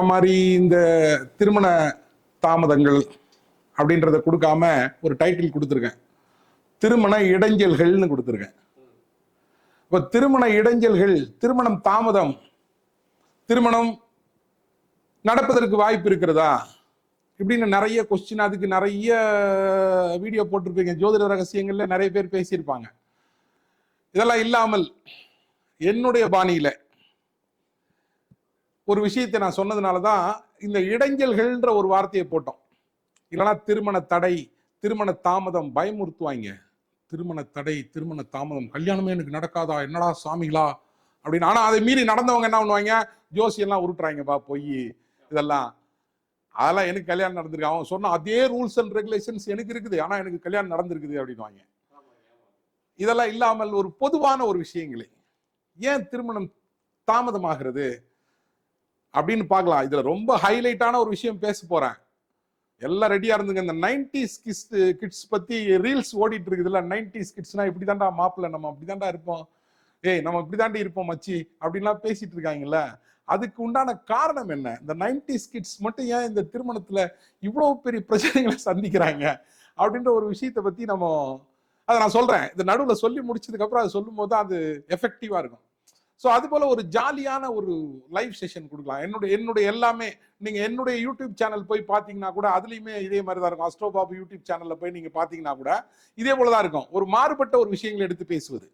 கொடுக்குற மாதிரி இந்த திருமண தாமதங்கள் அப்படின்றத கொடுக்காம ஒரு டைட்டில் கொடுத்துருக்கேன். திருமண இடைஞ்சல்கள்னு கொடுத்துருக்கேன். இப்போ திருமண இடைஞ்சல்கள் திருமணம் தாமதம் திருமணம் நடப்பதற்கு வாய்ப்பு இருக்கிறதா? இப்படின்னு நிறைய கொஸ்டின் அதுக்கு நிறைய வீடியோ போட்டிருப்பீங்க. ஜோதிட ரகசியங்கள்ல நிறைய பேர் பேசியிருப்பாங்க. இதெல்லாம் இல்லாமல் என்னுடைய பாணியில ஒரு விஷயத்தை நான் சொன்னதுனால தான் இந்த இடைஞ்சல்கள்ன்ற ஒரு வார்த்தையை போட்டோம். இல்லைன்னா திருமண தடை திருமண தாமதம் பயமுறுத்துவாங்க. திருமண தடை திருமண தாமதம் கல்யாணமே எனக்கு நடக்காதா? என்னடா சாமிகளா? அப்படின்னு. ஆனால் அதை மீறி நடந்தவங்க என்ன பண்ணுவாங்க? ஜோசியெல்லாம் உருட்டுறாங்கப்பா பொய். இதெல்லாம். அதெல்லாம் எனக்கு கல்யாணம் நடந்திருக்கு. அவன் சொன்ன அதே ரூல்ஸ் அண்ட் ரெகுலேஷன்ஸ் எனக்கு இருக்குது. ஆனால் எனக்கு கல்யாணம் நடந்திருக்குது அப்படின்வாங்க இதெல்லாம் இல்லாமல் ஒரு பொதுவான ஒரு விஷயங்களே. ஏன் திருமணம் தாமதமாகிறது? அப்படின்னு பார்க்கலாம். இதுல ரொம்ப ஹைலைட்டான ஒரு விஷயம் பேச போறேன். எல்லாம் ரெடியா இருந்துங்க. இந்த நைன்டிஸ் கிட்ஸ் கிட்ஸ் பத்தி ரீல்ஸ் ஓடிட்டு இருக்குதுல்ல. நைன்டிஸ் கிட்ஸ்னா இப்படி தாண்டா மாப்பிள்ள நம்ம அப்படி தாண்டா இருப்போம். ஏய் நம்ம இப்படி தாண்டி இருப்போம் மச்சி அப்படின்லாம் பேசிட்டு இருக்காங்கல்ல. அதுக்கு உண்டான காரணம் என்ன? இந்த நைன்டிஸ் கிட்ஸ் மட்டும் ஏன் இந்த திருமணத்துல இவ்வளவு பெரிய பிரச்சனைகளை சந்திக்கிறாங்க? அப்படின்ற ஒரு விஷயத்தை பத்தி நம்ம அதை நான் சொல்றேன். இந்த நடுவில் சொல்லி முடிச்சதுக்கு அப்புறம் அதை சொல்லும் போது அது எஃபெக்டிவா இருக்கும். ஸோ அது போல ஒரு ஜாலியான ஒரு லைவ் செஷன் கொடுக்கலாம். என்னுடைய என்னுடைய எல்லாமே நீங்க என்னுடைய யூடியூப் சேனல் போய் பார்த்தீங்கன்னா கூட அதுலேயுமே இதே மாதிரி தான் இருக்கும். அஸ்ட்ரோபாபு யூடியூப் சேனல்ல போய் நீங்க பார்த்தீங்கன்னா கூட இதே போல தான் இருக்கும். ஒரு மாறுபட்ட ஒரு விஷயங்களை எடுத்து பேசுவது.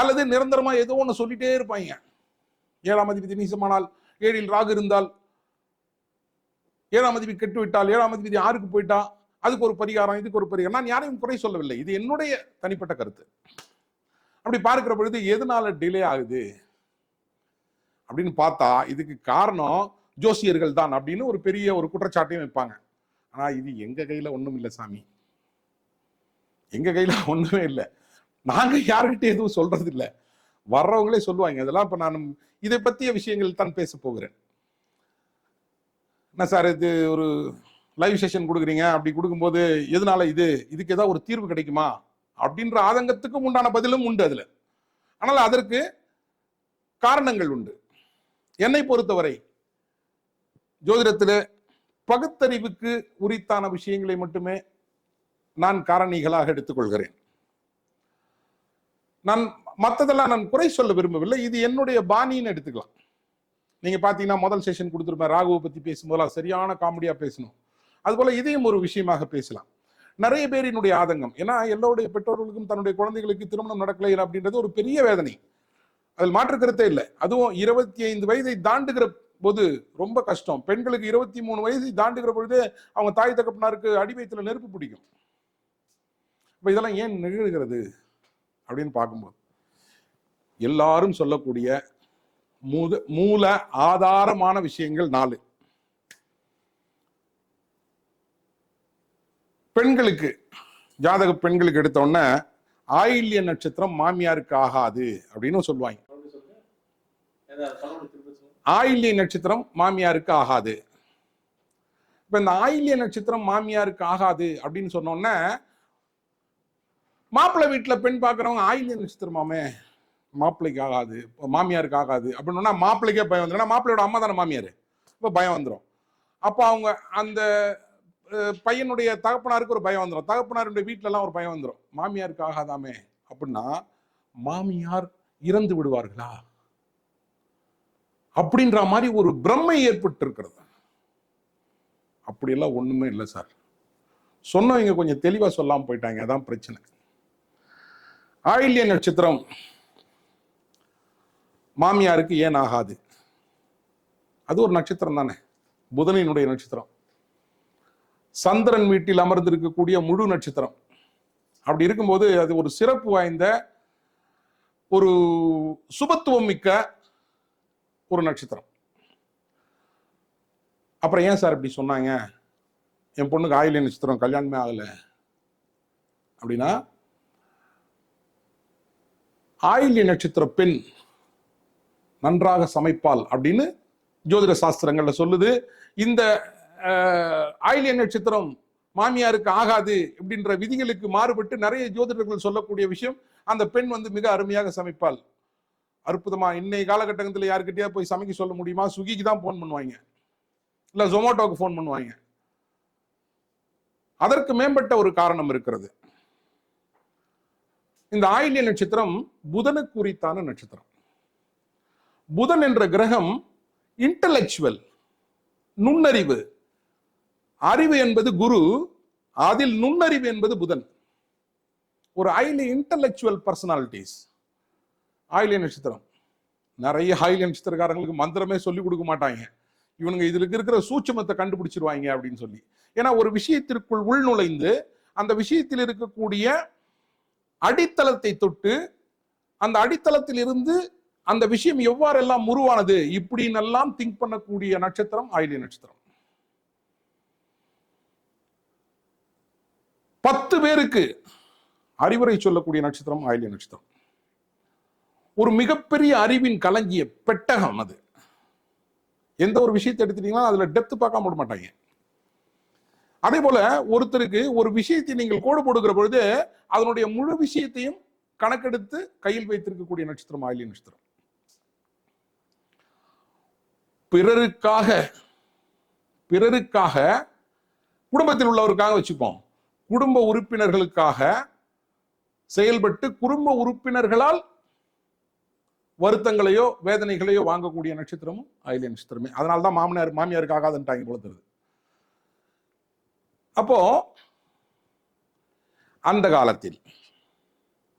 அல்லது நிரந்தரமா ஏதோ ஒன்று சொல்லிட்டே இருப்பாங்க. ஏழாம் அதிபதி நீசமானால் ஏழில் ராகு இருந்தால் ஏழாம் அதிபதி கெட்டு விட்டால் ஏழாம் அதிபதி ஆறுக்கு போயிட்டா அதுக்கு ஒரு பரிகாரம் இதுக்கு ஒரு பரிகாரம். நான் யாரையும் குறை சொல்லவில்லை. இது என்னுடைய தனிப்பட்ட கருத்து. அப்படி பார்க்கிற பொழுது எதனால டிலே ஆகுது? அப்படின்னு பார்த்தா இதுக்கு காரணம் ஜோசியர்கள் தான் அப்படின்னு ஒரு பெரிய ஒரு குற்றச்சாட்டையும் வைப்பாங்க. ஆனா இது எங்க கையில ஒண்ணும் இல்லை சாமி. எங்க கையில ஒண்ணுமே இல்லை. நாங்க யாருக்கிட்ட எதுவும் சொல்றது இல்லை. வர்றவங்களே சொல்லுவாங்க இதெல்லாம் இப்ப நான் இதை பத்திய விஷயங்கள் தான் பேச போகிறேன். என்ன சார் இது ஒரு லைவ் செஷன் கொடுக்குறீங்க. அப்படி கொடுக்கும்போது எதனால இது? இதுக்கு ஏதாவது ஒரு தீர்வு கிடைக்குமா? அப்படின்ற ஆதங்கத்துக்கும் உண்டான பதிலும் உண்டு அதில். ஆனால் அதற்கு காரணங்கள் உண்டு. என்னை பொறுத்தவரை ஜோதிடத்தில் பகுத்தறிவுக்கு உரித்தான விஷயங்களை மட்டுமே நான் காரணிகளாக எடுத்துக்கொள்கிறேன். நான் மற்றதெல்லாம் நான் குறை சொல்ல விரும்பவில்லை. இது என்னுடைய பாணின்னு எடுத்துக்கலாம். நீங்க பாத்தீங்கன்னா முதல் செஷன் கொடுத்துருப்பேன். ராகுவை பத்தி பேசும்போதெல்லாம் சரியான காமெடியா பேசணும். அதுபோல இதையும் ஒரு விஷயமாக பேசலாம். நிறைய பேரினுடைய ஆதங்கம். ஏன்னா எல்லோருடைய பெற்றோர்களுக்கும் தன்னுடைய குழந்தைகளுக்கு திருமணம் நடக்கலை அப்படின்றது ஒரு பெரிய வேதனை. அதில் மாற்று கருத்தே இல்லை. அதுவும் இருபத்தி ஐந்து வயதை தாண்டுகிற போது ரொம்ப கஷ்டம். பெண்களுக்கு இருபத்தி மூணு வயசு தாண்டுகிற பொழுது அவங்க தாய் தகப்பனாருக்கு அடிவயத்தில் நெருப்பு பிடிக்கும். இப்போ இதெல்லாம் ஏன் நிகழ்கிறது அப்படின்னு பார்க்கும்போது எல்லாரும் சொல்லக்கூடிய மூத மூல ஆதாரமான விஷயங்கள் நாலு. பெண்களுக்கு ஜாதக பெண்களுக்கு எடுத்த உடனே ஆயில்ய நட்சத்திரம் மாமியாருக்கு ஆகாது அப்படின்னு சொல்லுவாங்க. ஆயில்ய நட்சத்திரம் மாமியாருக்கு ஆகாது. இப்போ இந்த ஆயில்ய நட்சத்திரம் மாமியாருக்கு ஆகாது அப்படின்னு சொன்னோன்னே மாப்பிள்ளை வீட்டில் பெண் பார்க்கறவங்க ஆயில்ய நட்சத்திரமாமே மாப்பிள்ளைக்கு ஆகாது மாமியாருக்கு ஆகாது அப்படின்னா மாப்பிள்ளைக்கே பயம் வந்துடும் மாப்பிள்ளையோட அம்மா தானே மாமியார். இப்போ பயம் வந்துடும் அப்போ அவங்க அந்த பையனுடைய தகப்பனாருக்கு ஒரு பயம் வந்துடும் தகப்பனாருடைய வீட்டிலலாம் ஒரு பயம் வந்துடும் மாமியாருக்கு ஆகாதாமே அப்படின்னா மாமியார் இறந்து விடுவார்களா? அப்படின்ற மாதிரி ஒரு பிரம்மை ஏற்பட்டு இருக்கிறது அப்படியெல்லாம் ஒன்றுமே இல்லை சார். சொன்னவங்க கொஞ்சம் தெளிவாக சொல்லாமல் போயிட்டாங்க. அதான் பிரச்சனை. ஆயில்ய நட்சத்திரம். மாமியாருக்கு ஏன் ஆகாது? அது ஒரு நட்சத்திரம் தானே புதனினுடைய நட்சத்திரம். சந்திரன் வீட்டில் அமர்ந்திருக்கக்கூடிய முழு நட்சத்திரம். அப்படி இருக்கும்போது அது ஒரு சிறப்பு வாய்ந்த ஒரு சுபத்துவம் மிக்க ஒரு நட்சத்திரம். அப்புறம் ஏன் சார் இப்படி சொன்னாங்க? என் பொண்ணுக்கு ஆயில்ய நட்சத்திரம் கல்யாணமே ஆகலை. அப்படின்னா ஆயில்ய நட்சத்திர பெண் நன்றாக சமைப்பாள் அப்படின்னு ஜோதிட சாஸ்திரங்கள்ல சொல்லுது. இந்த ஆயிலிய நட்சத்திரம் மாமியாருக்கு ஆகாது அப்படின்ற விதிகளுக்கு மாறுபட்டு நிறைய ஜோதிடர்கள் சொல்லக்கூடிய விஷயம் அந்த பெண் வந்து மிக அருமையாக சமைப்பாள். அற்புதமா இன்னைய காலகட்டத்தில் யாருக்கிட்டயா போய் சமைக்க சொல்ல முடியுமா? சுகிக்கு தான் ஃபோன் பண்ணுவாங்க. இல்ல ஜொமேட்டோக்கு ஃபோன் பண்ணுவாங்க. அதற்கு மேம்பட்ட ஒரு காரணம் இருக்கிறது. இந்த ஆயில்ய நட்சத்திரம் புதனுக்கு உரித்தான நட்சத்திரம். புதன் என்ற கிரகம் இன்டலெக்சுவல் நுண்ணறிவு அறிவு என்பது குரு அதில் நுண்ணறிவு என்பது புதன். ஒரு ஹைலி இன்டலெக்சுவல் பர்சனாலிட்டிஸ் ஆயிலிய நட்சத்திரம். நிறைய ஆயிலிய நட்சத்திரக்காரங்களுக்கு மந்திரமே சொல்லி கொடுக்க மாட்டாங்க. இவனுங்க இதுல இருக்கிற சூட்சமத்தை கண்டுபிடிச்சிருவாங்க அப்படின்னு சொல்லி. ஏன்னா ஒரு விஷயத்திற்குள் உள்நுழைந்து அந்த விஷயத்தில் இருக்கக்கூடிய அடித்தளத்தை தொட்டு அந்த அடித்தளத்தில் இருந்து அந்த விஷயம் எவ்வாறெல்லாம் உருவானது இப்படின்னு எல்லாம் திங்க் பண்ணக்கூடிய நட்சத்திரம் ஆயிலிய நட்சத்திரம். பத்து பேருக்கு அறிவுரை சொல்லக்கூடிய நட்சத்திரம் ஆயிலிய நட்சத்திரம். ஒரு மிகப்பெரிய அறிவின் கலங்கிய பெட்டகம் அது. எந்த ஒரு விஷயத்தை எடுத்துட்டீங்கன்னா அதுல டெப்த் பார்க்க விட மாட்டாங்க. அதே போல ஒருத்தருக்கு ஒரு விஷயத்தை நீங்கள் கோடு போடுகிற பொழுது அதனுடைய முழு விஷயத்தையும் கணக்கெடுத்து கையில் வைத்திருக்கக்கூடிய நட்சத்திரம் ஆயிலிய நட்சத்திரம். பிறருக்காக பிறருக்காக குடும்பத்தில் உள்ளவருக்காக வச்சுப்போம். குடும்ப உறுப்பினர்களுக்காக செயல்பட்டு குடும்ப உறுப்பினர்களால் வருத்தங்களையோ வேதனைகளையோ வாங்கக்கூடிய நட்சத்திரமும் ஆயிலிய நட்சத்திரமே. அதனால தான் மாமனார் மாமியாருக்கு ஆகாதுன்ட்டாங்க குளத்துறது அப்போ அந்த காலத்தில்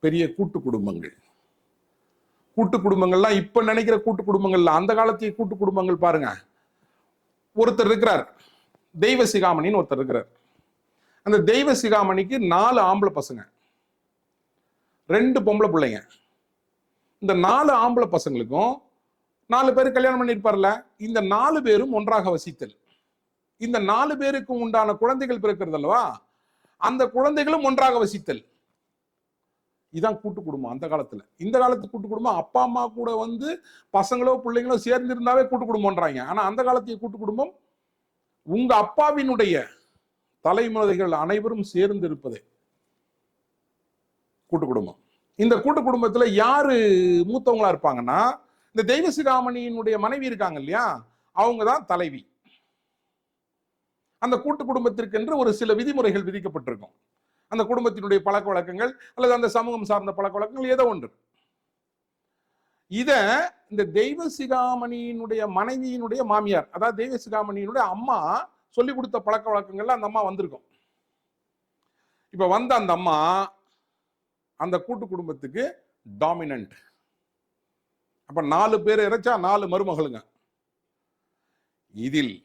பெரிய கூட்டு குடும்பங்கள். கூட்டு குடும்பங்கள்லாம் இப்ப நினைக்கிற கூட்டு குடும்பங்கள்ல அந்த காலத்திய கூட்டு குடும்பங்கள் பாருங்க. ஒருத்தர் இருக்கிறார். தெய்வ சிகாமணின்னு ஒருத்தர் இருக்கிறார். அந்த தெய்வ சிகாமணிக்கு நாலு ஆம்பளை பசங்க. ரெண்டு பொம்பளை பிள்ளைங்க. இந்த நாலு ஆம்பளை பசங்களுக்கும் நாலு பேர் கல்யாணம் பண்ணியிருப்பார்ல இந்த நாலு பேரும் ஒன்றாக வசித்தல். இந்த நாலு பேருக்கு உண்டான குழந்தைகள் பிறக்கிறது அல்லவா? அந்த குழந்தைகளும் ஒன்றாக வசித்தல். இதான் கூட்டு குடும்பம் அந்த காலத்துல. இந்த காலத்து கூட்டு குடும்பம் அப்பா அம்மா கூட வந்து பசங்களோ பிள்ளைங்களோ சேர்ந்து இருந்தாவே கூட்டு குடும்பம்ன்றாங்க. ஆனா அந்த காலத்திய கூட்டு குடும்பம் உங்க அப்பாவினுடைய தலைமுறைகள் அனைவரும் சேர்ந்து இருப்பதே கூட்டு குடும்பம். இந்த கூட்டு குடும்பத்துல யாரு மூத்தவங்களா இருப்பாங்கன்னா இந்த தெய்வசிகாமணியினுடைய மனைவி இருக்காங்க இல்லையா? அவங்க தான் தலைவி. அந்த கூட்டு குடும்பத்திற்கென்று ஒரு சில விதிமுறைகள் விதிக்கப்பட்டிருக்கும். அந்த குடும்பத்தினுடைய பழக்க வழக்கங்கள் அல்லது அந்த சமூகம் சார்ந்த பழக்க வழக்கங்கள் ஏதோ ஒன்று. இத இந்த தெய்வ சிகாமணியினுடைய மனைவியினுடைய மாமியார் அதாவது தெய்வ சிகாமணியினுடைய அம்மா சொல்லி கொடுத்த பழக்க வழக்கங்கள்ல அந்த அம்மா வந்திருக்கும். இப்ப வந்த அந்த அம்மா அந்த கூட்டு குடும்பத்துக்கு டாமினன்ட் அப்ப நாலு பேர் இறைச்சா நாலு மருமகளுங்க. இதில்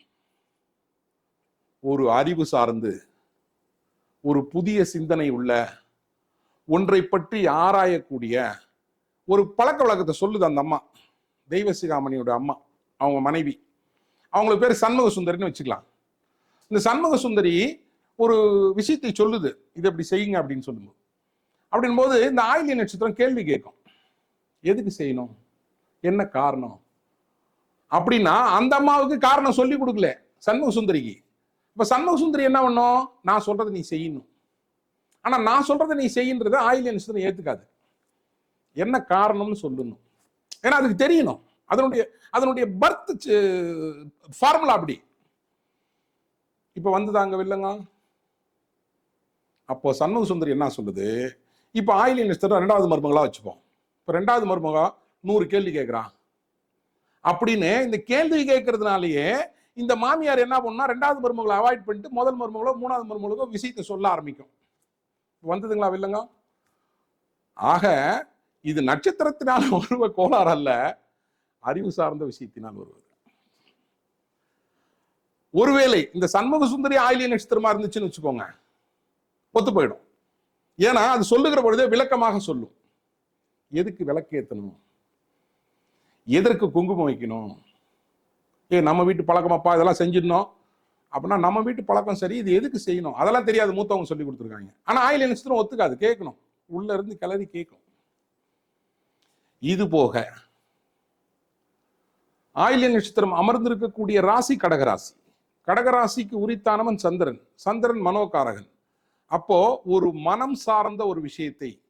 ஒரு அறிவு சார்ந்து ஒரு புதிய சிந்தனை உள்ள ஒன்றை பற்றி ஆராயக்கூடிய ஒரு பழக்க வழக்கத்தை சொல்லுது அந்த அம்மா. தெய்வசிகாமணியோட அம்மா அவங்க மனைவி. அவங்களுக்கு பேர் சண்முக சுந்தரின்னு வச்சுக்கலாம். இந்த சண்முக சுந்தரி ஒரு விஷயத்தை சொல்லுது. இது அப்படி செய்யுங்க அப்படின்னு சொல்லும்போது. அப்படின்போது இந்த ஆயிலிய நட்சத்திரம் கேள்வி கேட்கும். எதுக்கு செய்யணும்? என்ன காரணம்? அப்படின்னா அந்த அம்மாவுக்கு காரணம் சொல்லி கொடுக்கல சண்முக சுந்தரிக்கு. இப்ப சண்முக சுந்தரி என்ன பண்ணும்? நான் சொல்றதை நீ செய்யணும். ஆனா நான் சொல்றதை நீ செய்யுன்றத ஆயிலிய நட்சத்திரம் ஏத்துக்காது. என்ன காரணம்னு சொல்லணும். ஏன்னா அதுக்கு தெரியணும். அதனுடைய அதனுடைய பர்த் ஃபார்முலா அப்படி. இப்போ வந்துதாங்க இல்லைங்க அப்போ சண்முக சுந்தரி என்ன சொல்லுது? இப்போ ஆயில் நட்சத்திரம் ரெண்டாவது மருமகளாக வச்சுப்போம். இப்போ ரெண்டாவது மருமகா நூறு கேள்வி கேட்குறான் அப்படின்னு இந்த கேள்வி கேட்கறதுனாலயே இந்த மாமியார் என்ன பண்ணா ரெண்டாவது மருமகளை அவாய்ட் பண்ணிட்டு முதல் மருமகளோ மூணாவது மருமகளோ விஷயத்தை சொல்ல ஆரம்பிக்கும். வந்ததுங்களா இல்லைங்க ஆக இது நட்சத்திரத்தினால் வருவ கோளாறு அல்ல அறிவு சார்ந்த விஷயத்தினால் வருவது. ஒருவேளை இந்த சண்முக சுந்தரி ஆயிலிய நட்சத்திரமா இருந்துச்சுன்னு வச்சுக்கோங்க ஒத்து போயிடும். ஏன்னா அது சொல்லுகிற பொழுதே விளக்கமாக சொல்லும். எதுக்கு விளக்கேத்தணும் எதற்கு குங்குமம் வைக்கணும்? ஏ நம்ம வீட்டு பழக்கமாப்பா இதெல்லாம் செஞ்சிடணும். அப்படின்னா நம்ம வீட்டு பழக்கம் சரி இது எதுக்கு செய்யணும்? அதெல்லாம் தெரியாது மூத்தவங்க சொல்லி கொடுத்துருக்காங்க. ஆனால் ஆயில் நட்சத்திரம் ஒத்துக்காது கேட்கணும். உள்ள இருந்து கிளறி கேட்கும். இது போக ஆயில்ய நட்சத்திரம் அமர்ந்திருக்கக்கூடிய ராசி கடகராசி. கடகராசிக்கு உரித்தானவன் சந்திரன். சந்திரன் மனோகாரகன். அப்போ ஒரு மனம் சார்ந்த ஒரு விஷயத்தை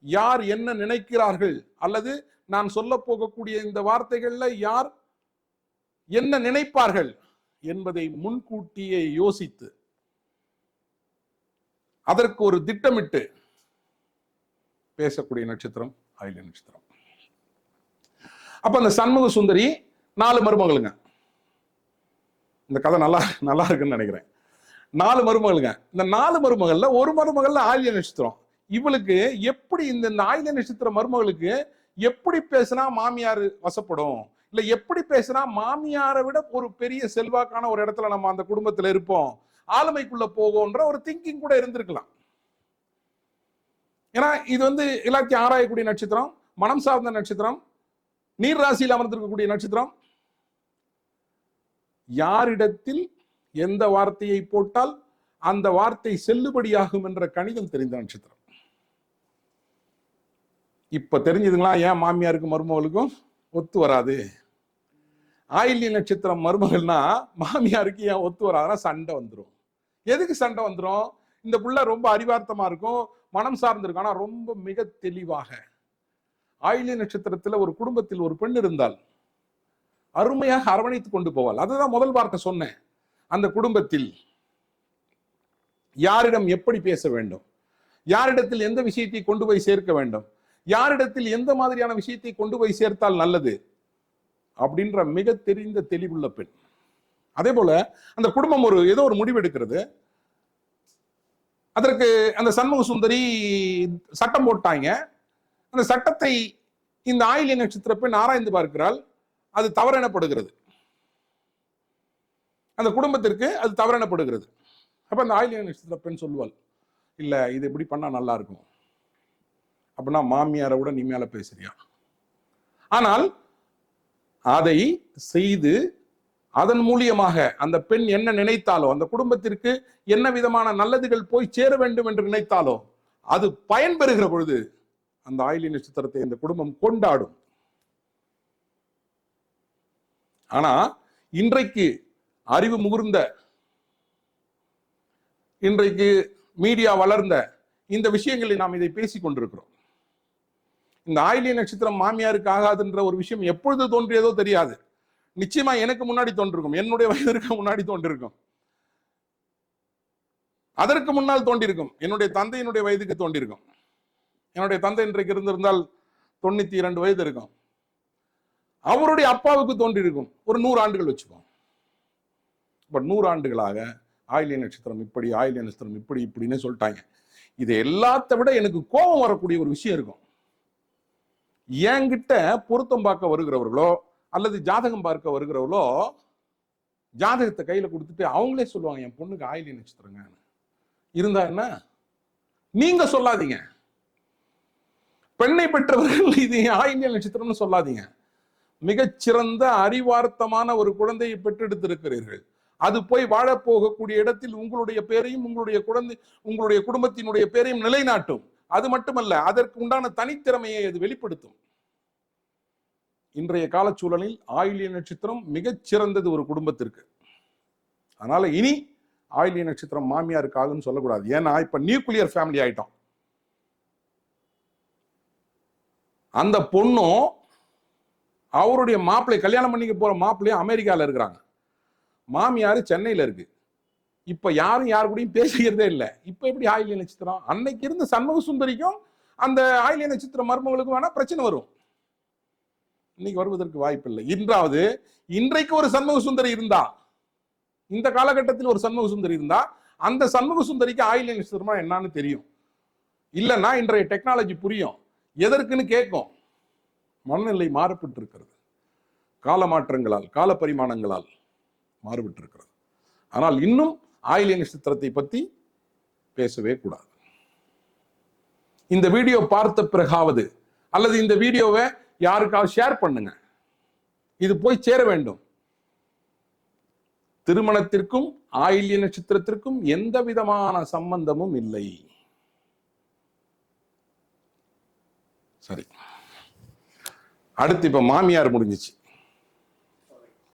யார் என்ன நினைக்கிறார்கள் அல்லது நான் சொல்ல போகக்கூடிய இந்த வார்த்தைகள்ல யார் என்ன நினைப்பார்கள் என்பதை முன்கூட்டியே யோசித்து அதற்கு ஒரு திட்டமிட்டு பேசக்கூடிய நட்சத்திரம் ஆயில நட்சத்திரம். அப்ப அந்த சண்முக சுந்தரி நாலு மருமகளுங்க. இந்த கதை நல்லா நல்லா இருக்குன்னு நினைக்கிறேன். நாலு மருமகளுங்க. இந்த நாலு மருமகள்ல ஒரு மருமகள்ல ஆயில்ய நட்சத்திரம். இவளுக்கு எப்படி இந்த இந்த ஆயில்ய நட்சத்திர மருமகளுக்கு எப்படி பேசுனா மாமியார் வசப்படும்? இல்ல எப்படி பேசுனா மாமியாரை விட ஒரு பெரிய செல்வாக்கான ஒரு இடத்துல நம்ம அந்த குடும்பத்துல இருப்போம். ஆளுமைக்குள்ள போகும்ன்ற ஒரு திங்கிங் கூட இருந்திருக்கலாம். ஏன்னா இது வந்து எல்லாத்தையும் ஆராயக்கூடிய நட்சத்திரம் மனம் சார்ந்த நட்சத்திரம் நீர் ராசியில் அமர்ந்திருக்கக்கூடிய நட்சத்திரம் யாரிடத்தில் எந்த வார்த்தையை போட்டால் அந்த வார்த்தை செல்லுபடியாகும் என்ற கணிதம் தெரிந்த நட்சத்திரம். இப்ப தெரிஞ்சதுங்களா? ஏன் மாமியாருக்கும் மருமகளுக்கும் ஒத்து வராது? ஆயில்ய நட்சத்திரம் மருமகள்னா மாமியாருக்கு ஏன் ஒத்து வராதுன்னா சண்டை வந்துடும் எதுக்கு சண்டை வந்துடும் இந்த புள்ள ரொம்ப அறிவார்த்தமா இருக்கும் மனம் சார்ந்திருக்கும் ஆனா ரொம்ப மிக தெளிவாக. ஆயில்ய நட்சத்திரத்துல ஒரு குடும்பத்தில் ஒரு பெண் இருந்தால் அருமையாக அரவணைத்து கொண்டு போவாள். அதுதான் முதல் வார்த்தை சொன்னேன். அந்த குடும்பத்தில் யாரிடம் எப்படி பேச வேண்டும்? யாரிடத்தில் எந்த விஷயத்தை கொண்டு போய் சேர்க்க வேண்டும்? யாரிடத்தில் எந்த மாதிரியான விஷயத்தை கொண்டு போய் சேர்த்தால் நல்லது? அப்படின்ற மிக தெரிந்த தெளிவுள்ள பெண். அதே போல அந்த குடும்பம் ஒரு ஏதோ ஒரு முடிவு எடுக்கிறது. அதற்கு அந்த சண்முக சுந்தரி சட்டம் போட்டாங்க. அந்த சட்டத்தை இந்த ஆயிலிய நட்சத்திர பெண் ஆராய்ந்து பார்க்கிறாள். அது தவறெனப்படுகிறது. அந்த குடும்பத்திற்கு அது தவறெனப்படுகிறது. அப்போ அந்த ஆயிலியன் நட்சத்திர பெண் சொல்லுவாள் இல்லை இது இப்படி பண்ணால் நல்லா இருக்கும் அப்படின்னா மாமியாரை விட நீ மேலே பேசுறியா? ஆனால் அதை செய்து அதன் மூலியமாக அந்த பெண் என்ன நினைத்தாலோ அந்த குடும்பத்திற்கு என்ன விதமான நல்லதுகள் போய் சேர வேண்டும் என்று நினைத்தாலோ அது பயன்பெறுகிற பொழுது அந்த ஆயிலி நட்சத்திரத்தை இந்த குடும்பம் கொண்டாடும். ஆனா இன்றைக்கு அறிவு முகர்ந்த இன்றைக்கு மீடியா வளர்ந்த இந்த விஷயங்களை நாம் இதை பேசிக் கொண்டிருக்கிறோம். இந்த ஆயிலிய நட்சத்திரம் மாமியாருக்கு ஆகாதுன்ற ஒரு விஷயம் எப்பொழுது தோன்றியதோ தெரியாது. நிச்சயமா எனக்கு முன்னாடி தோன்றிருக்கும். என்னுடைய வயதிற்கு முன்னாடி தோன்றிருக்கும். அதற்கு முன்னால் தோன்றிருக்கும். என்னுடைய தந்தையினுடைய வயதுக்கு தோன்றிருக்கும். என்னுடைய தந்தை இன்றைக்கு இருந்திருந்தால் தொண்ணூத்தி இரண்டு வயது இருக்கும். அவருடைய அப்பாவுக்கு தோன்றியிருக்கும் ஒரு நூறு ஆண்டுகள் வச்சுப்போம் பட் நூறு ஆண்டுகளாக ஆயிலிய நட்சத்திரம் இப்படி ஆயிலிய நட்சத்திரம் இப்படி இப்படின்னு சொல்லிட்டாங்க. இது எல்லாத்த விட எனக்கு கோபம் வரக்கூடிய ஒரு விஷயம் இருக்கும். என்கிட்ட பொருத்தம் பார்க்க வருகிறவர்களோ அல்லது ஜாதகம் பார்க்க வருகிறவர்களோ ஜாதகத்தை கையில் கொடுத்துட்டு அவங்களே சொல்லுவாங்க என் பொண்ணுக்கு ஆயிலிய நட்சத்திரங்க. இருந்தா என்ன? நீங்க சொல்லாதீங்க. பெண்ணை பெற்றவர்கள் இது ஆயிலிய நட்சத்திரம்னு சொல்லாதீங்க. மிகச்சிறந்த அறிவார்த்தமான ஒரு குழந்தையை பெற்றெடுத்திருக்கிறீர்கள். அது போய் வாழப்போகக்கூடிய இடத்தில் உங்களுடைய பேரையும் உங்களுடைய குழந்தை உங்களுடைய குடும்பத்தினுடைய பேரையும் நிலைநாட்டும். அது மட்டுமல்ல அதற்கு உண்டான தனித்திறமையை அது வெளிப்படுத்தும். இன்றைய காலச்சூழலில் ஆயிலிய நட்சத்திரம் மிகச்சிறந்தது ஒரு குடும்பத்திற்கு. அதனால இனி ஆயிலிய நட்சத்திரம் மாமியாருக்கு ஆகுன்னு சொல்லக்கூடாது. ஏன்னா இப்ப நியூக்ளியர் ஃபேமிலி ஆயிட்டோம். அந்த பொண்ணும் அவருடைய மாப்பிள்ளை கல்யாணம் பண்ணிக்க போற மாப்பிள்ளையும் அமெரிக்கால இருக்கிறாங்க. மாமியார் சென்னையில இருக்கு. இப்ப யாரும் யாரு கூடயும் பேசிக்கிறதே இல்லை. இப்ப எப்படி ஆயிலிய நட்சத்திரம்? அன்னைக்கு இருந்த சண்முக சுந்தரிக்கும் அந்த ஆயிலிய நட்சத்திர மர்மங்களுக்கும் வேணா பிரச்சனை வரும். இன்னைக்கு வருவதற்கு வாய்ப்பில்லை இன்றாவது இன்றைக்கு ஒரு சண்முக சுந்தரி இருந்தா இந்த காலகட்டத்தில் ஒரு சண்முக சுந்தரி இருந்தா அந்த சண்முக சுந்தரிக்கு ஆயிலிய நட்சத்திரமா என்னன்னு தெரியும். இல்லைன்னா இன்றைய டெக்னாலஜி புரியும். எதற்குன்னு கேட்கும். மனநிலை மாறுபட்டு இருக்கிறது கால மாற்றங்களால் கால பரிமாணங்களால் மாறுபட்டு இருக்கிறது ஆனால் இன்னும் ஆயிலிய நட்சத்திரத்தை பத்தி பேசவே கூடாது. இந்த வீடியோ பார்த்த பிறகாவது அல்லது இந்த வீடியோவை யாருக்காவது ஷேர் பண்ணுங்க. இது போய் சேர வேண்டும். திருமணத்திற்கும் ஆயில்ய நட்சத்திரத்திற்கும் எந்த விதமான சம்பந்தமும் இல்லை. சரி. அடுத்து இப்போ மாமியார் முடிஞ்சிச்சு.